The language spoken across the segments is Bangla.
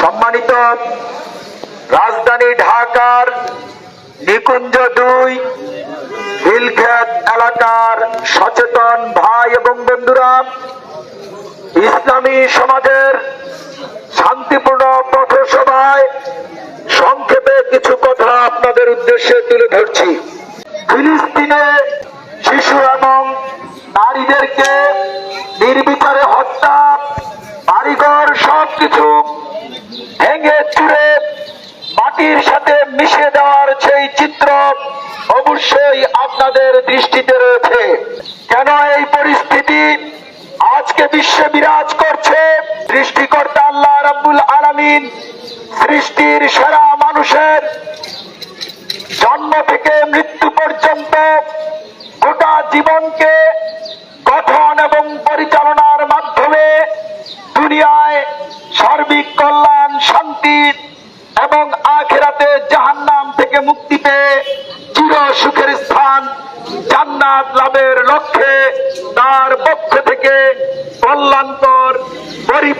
সম্মানিত রাজধানী ঢাকার নিকুঞ্জ দুই হিলখ্যাত এলাকার সচেতন ভাই এবং বন্ধুরা, ইসলামী সমাজের শান্তিপূর্ণ পথসভায় সংক্ষেপে কিছু কথা আপনাদের উদ্দেশ্যে তুলে ধরছি। ফিলিস্তিনে দৃষ্টিতে রয়েছে। কেন এই পরিস্থিতি আজকে বিশ্বে বিরাজ করছে? সৃষ্টিকর্তা আল্লাহ রাব্বুল আলামিন সৃষ্টির সেরা মানুষের জন্ম থেকে মৃত্যু পর্যন্ত গোটা জীবনকে গঠন এবং পরিচালনার মাধ্যমে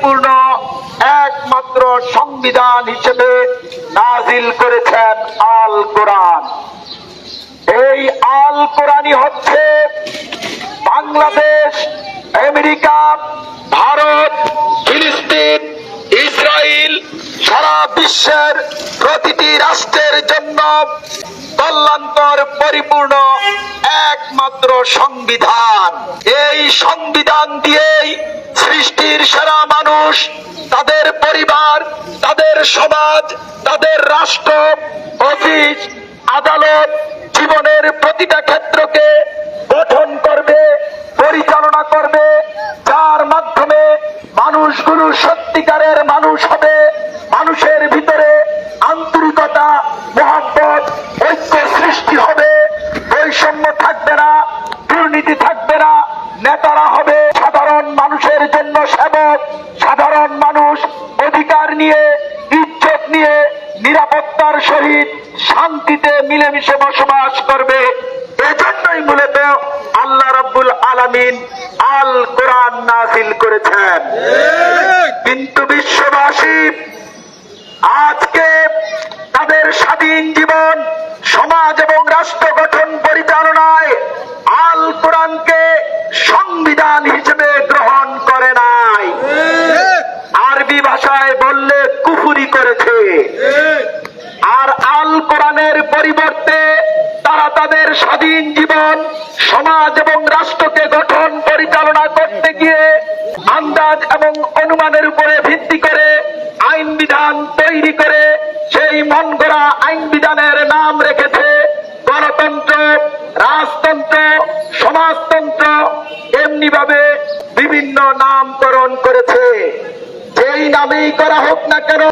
পরিপূর্ণ একমাত্র সংবিধান হিসেবে নাজিল করেছেন আল কোরআন। এই আল কোরআনই হচ্ছে বাংলাদেশ, আমেরিকা, ভারত, ফিলিস্তিন ইসরায়েল সারা বিশ্বের প্রতিটি রাষ্ট্রের জন্য কল্যাণকর, পরিপূর্ণ একমাত্র সংবিধান। এই সংবিধান দিয়েই সৃষ্টির সেরা মানুষ, তাদের পরিবার, তাদের সমাজ, তাদের রাষ্ট্র, অফিস, আদালত জীবনের প্রতিটা ক্ষেত্রকে গঠন করবে, পরিচালনা করবে, যার মাধ্যমে মানুষগুলো সত্যিকারের মানুষ শান্তিতে মিলেমিশে বসবাস করবে, এজন্যই মূলত আল্লাহ রব্বুল আলামিন আল কোরআন নাজিল করেছেন। কিন্তু বিশ্ববাসী, আজকে তাদের স্বাধীন জীবন, সমাজ এবং রাষ্ট্র গঠন পরিচালনায় আল কোরআনকে সংবিধান হিসেবে গ্রহণ করে নাই আরবি ভাষায় বললে কুফুরি করেছে আর আল কোরআনের পরিবর্তে তারা তাদের স্বাধীন জীবন সমাজ এবং রাষ্ট্রকে গঠন, পরিচালনা করতে গিয়ে আন্দাজ এবং অনুমানের উপরে ভিত্তি করে আইন বিধান তৈরি করে সেই মন গড়া আইন বিধানের নাম রেখেছে গণতন্ত্র, রাজতন্ত্র, সমাজতন্ত্র এমনি ভাবে বিভিন্ন নামকরণ করেছে। যেই নামেই করা হোক না কেন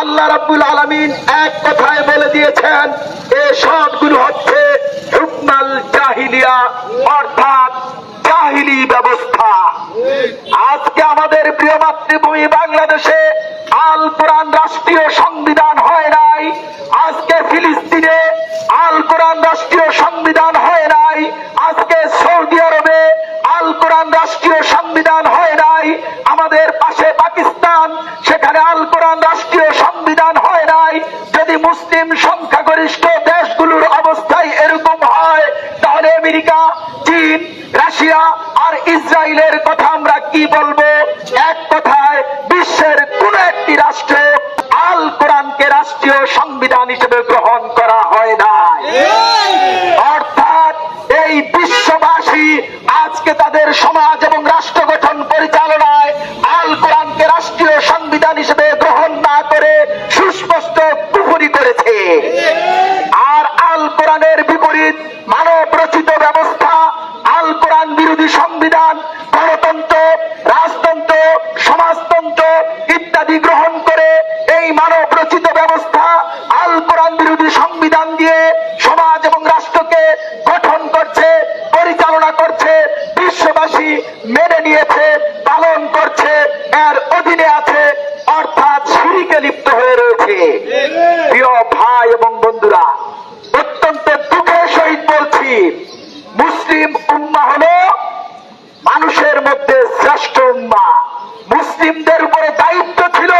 আল্লাহ রাব্বুল আলামিন এক কথায় বলে দিয়েছেন, এ সবগুলো হচ্ছে হুকমাল জাহিলিয়া, অর্থাৎ জাহিলি ব্যবস্থা। আজকে আমাদের প্রিয় মাতৃভূমি বাংলাদেশে আল কোরআন রাষ্ট্রীয় সংবিধান হয় নাই। আজকে ফিলিস্তিনে আল কোরআন রাষ্ট্রীয় সংবিধান ইসরায়েলের কথা আমরা কি বলব? এক কথায় বিশ্বের কোন একটি রাষ্ট্রে আল কোরআনকে রাষ্ট্রীয় সংবিধান হিসেবে গ্রহণ করা হয় না অর্থাৎ এই বিশ্ববাসী আজকে তাদের সমাজ মেনে নিয়েছে, পালন করছে, এর অধীনে আছে, অর্থাৎ সিঁড়িকে লিপ্ত হয়ে রয়েছে। প্রিয় ভাই এবং বন্ধুরা, অত্যন্ত দুঃখের সহিত বলছি, মুসলিম উম্মা হল মানুষের মধ্যে শ্রেষ্ঠ উম্মা। মুসলিমদের উপরে দায়িত্ব ছিল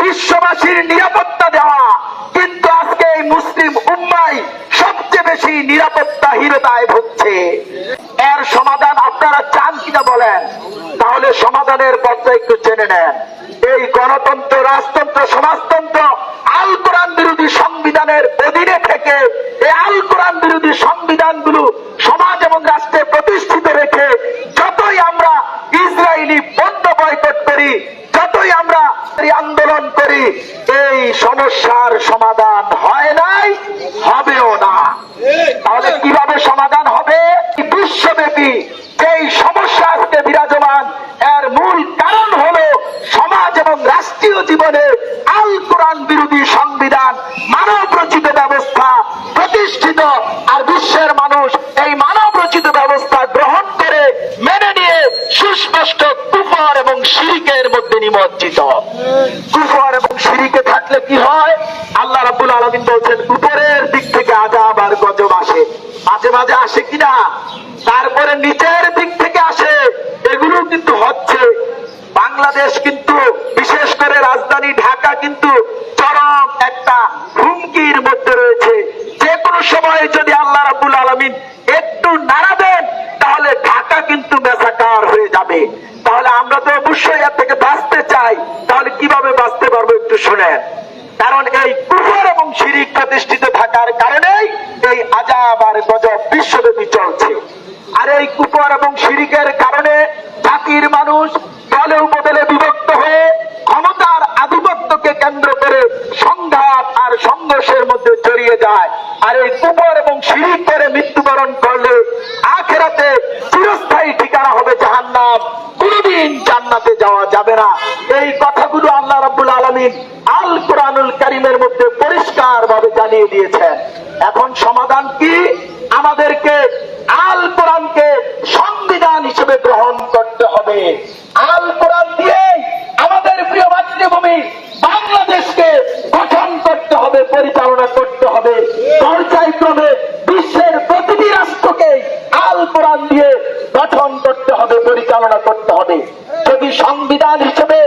বিশ্ববাসীর নিরাপত্তা দেওয়া, কিন্তু আজকে এই মুসলিম উম্মাই সবচেয়ে বেশি নিরাপত্তাহীনতায় ভোগ চান কিনা বলেন? তাহলে সমাধানের পথটা একটু জেনে নেন। এই গণতন্ত্র, রাজতন্ত্র, সমাজতন্ত্র আল কোরআন বিরোধী সংবিধানের অধীনে থেকে এই আল কোরআন বিরোধী সংবিধানগুলো সমাজ এবং রাষ্ট্রে প্রতিষ্ঠিত রেখে যতই আমরা ইসরায়েলি পণ্য বয়কট করি যতই আমরা এই আন্দোলন করি এই সমস্যার সমাধান হয় নাই হবেও না তাহলে কীভাবে সমাধান হবে বিশ্বব্যাপী যেই সমস্যা আজকে বিরাজমান এর মূল কারণ হলো সমাজ এবং রাষ্ট্রীয় জীবনে আল কোরআন বিরোধী সংবিধান মানব রচিত ব্যবস্থা প্রতিষ্ঠিত আর বিশ্বের মানুষ এই মানব রচিত ব্যবস্থা গ্রহণ করে মেনে নিয়ে সুস্পষ্ট কুফর এবং শিরিকের মধ্যে নিমজ্জিত। কুফর এবং শিরিকে থাকলে কি হয়? আল্লাহ রাব্বুল আলামিন বলছেন উপরের দিক থেকে আজাব আর গজব আসে। মাঝে মাঝে আসে কিনা? তারপরে নিচের দিক থেকে আসে। এগুলো কিন্তু হচ্ছে বাংলাদেশ কিন্তু, বিশেষ করে রাজধানী ঢাকা কিন্তু চরম একটা হুমকির মধ্যে রয়েছে। যে কোনো সময় যদি আল্লাহ রাব্বুল আলামিন একটু নাড়া দেন তাহলে ঢাকা কিন্তু মেসাকার হয়ে যাবে তাহলে আমরা তো অবশ্যই এর থেকে বাঁচতে চাই তাহলে কীভাবে বাঁচতে পারব একটু শোনেন কারণ এই কুফর এবং শিরিক প্রতিষ্ঠিত থাকার কারণেই এই আজাব আর গজব বিশ্বব্যাপী চলছে। আর এই কুফর এবং শিরিকের কারণে জাতির মানুষ দলে উপদলে বিভক্ত হয়ে ক্ষমতার আধিপত্যকে কেন্দ্র করে সংঘাত আর সংঘর্ষের মধ্যে জড়িয়ে যায়। আর এই কুপর এবং শিরিক করে মৃত্যুবরণ করলে আখেরাতে চিরস্থায়ী ঠিকানা হবে জাহান্নাম। কোনদিন জান্নাতে যাওয়া যাবে না। এই কথাগুলো আল্লাহ রাব্বুল আলামিন আল কোরআনুল কারিমের মধ্যে পরিষ্কার ভাবে জানিয়ে দিয়েছেন এখন সমাধান কি? আমাদেরকে আল কোরআনকে সংবিধান হিসেবে গ্রহণ করতে হবে আল কোরআন দিয়ে আমাদের প্রিয় মাতৃভূমি বাংলাদেশকে গঠন করতে হবে পরিচালনা করতে হবে পর্যায়ক্রমে বিশ্বের প্রতিটি রাষ্ট্রকে আল কোরআন দিয়ে গঠন করতে হবে পরিচালনা করতে হবে যদি সংবিধান হিসেবে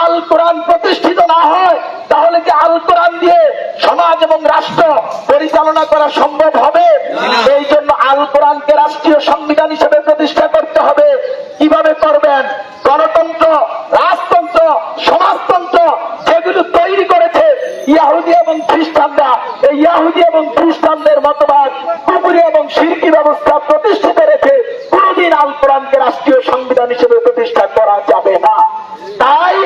আল কোরআন প্রতিষ্ঠিত না হয় তাহলে কি আল কোরআন দিয়ে সমাজ এবং রাষ্ট্র পরিচালনা করা সম্ভব হবে। এই জন্য আল কোরআনকে রাষ্ট্রীয় সংবিধান হিসেবে প্রতিষ্ঠা করতে হবে। কীভাবে করবেন? গণতন্ত্র, রাজতন্ত্র, সমাজতন্ত্র যেগুলো তৈরি করেছে ইয়াহুদি এবং খ্রিস্টানরা, এই ইয়াহুদি এবং খ্রিস্টানদের মতবাদ কুপুরি এবং শিল্পী ব্যবস্থা প্রতিষ্ঠিত রেখে কোনদিন আল কোরআনকে রাষ্ট্রীয় সংবিধান হিসেবে প্রতিষ্ঠা করা যাবে না তাই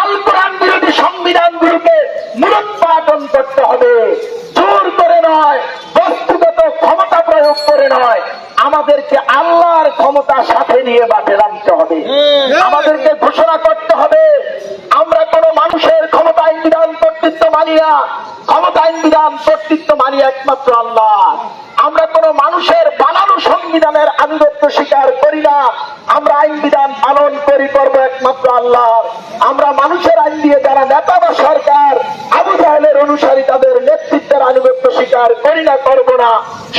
আল কোরআন বিরোধী সংবিধানগুলোকে মূলোৎপাটন করতে হবে জোর করে নয় বস্তুগত ক্ষমতা প্রয়োগ করে নয় আমাদেরকে আল্লাহর ক্ষমতা সাথে নিয়ে মাঠে নামতে হবে আমাদেরকে ঘোষণা করতে হবে আমরা কোন মানুষের ক্ষমতা আইন বিধান কর্তৃত্ব মানি না ক্ষমতা আইন বিধান কর্তৃত্ব মানি একমাত্র আল্লাহ আমরা কোন মানুষের বানানো সংবিধানের আনুগত্য স্বীকার করি না আমরা আইন বিধান পালন করি করব একমাত্র আল্লাহ আমরা মানুষের আইন দিয়ে যারা নেতা বা সরকার, আবু জাহেলের অনুসারী তাদের নেতৃত্বের আনুগত্য স্বীকার করি না, করব না।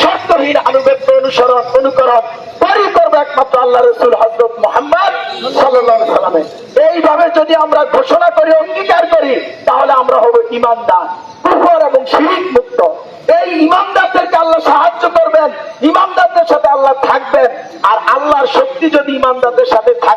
শর্তহীন আনুগত্য অনুসরণ, অনুকরণ করি করব একমাত্র আল্লাহ রসুল হজরত মোহাম্মদ সাল্লাহ এইভাবে যদি আমরা ঘোষণা করি, অঙ্গীকার করি, তাহলে আমরা হব ইমানদার, কুফর এবং শিরিক মুক্ত। এই ইমানদারদেরকে আল্লাহ সাহায্য করবেন, ইমানদারদের সাথে আল্লাহ থাকবেন। আর আল্লাহর শক্তি যদি ইমানদারদের সাথে থাকে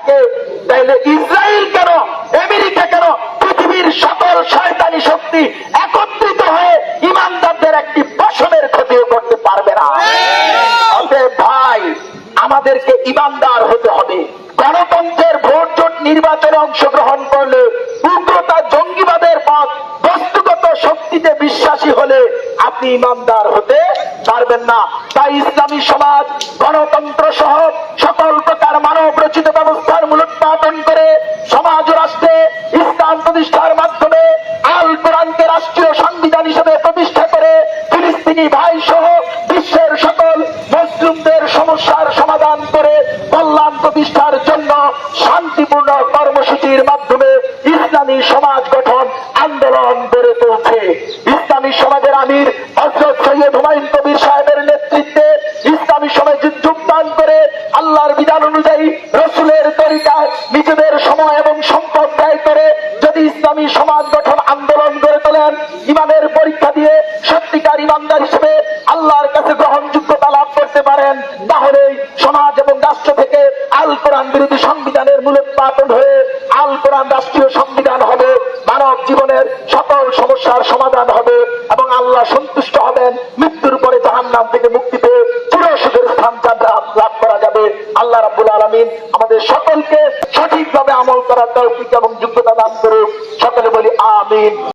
অংশগ্রহণ করলে উগ্রতা জঙ্গিবাদের পথ বস্তুগত শক্তিতে বিশ্বাসী হলে আপনি ইমানদার হতে পারবেন না। তাই ইসলামী সমাজ, গণতন্ত্র সহ সকল প্রকার মানব রচিত পাতন হয়ে আল কোরআন রাষ্ট্রীয় সংবিধান হবে, মানব জীবনের সকল সমস্যার সমাধান হবে এবং আল্লাহ সন্তুষ্ট হবেন। মৃত্যুর পরে জাহান নাম থেকে মুক্তি পেয়ে চিরসুখের স্থান লাভ লাভ করা যাবে। আল্লাহ রাবুল আলমিন আমাদের সকলকে সঠিকভাবে আমল করার তৌফিক এবং যোগ্যতা দান করে সকলে বলি আমিন।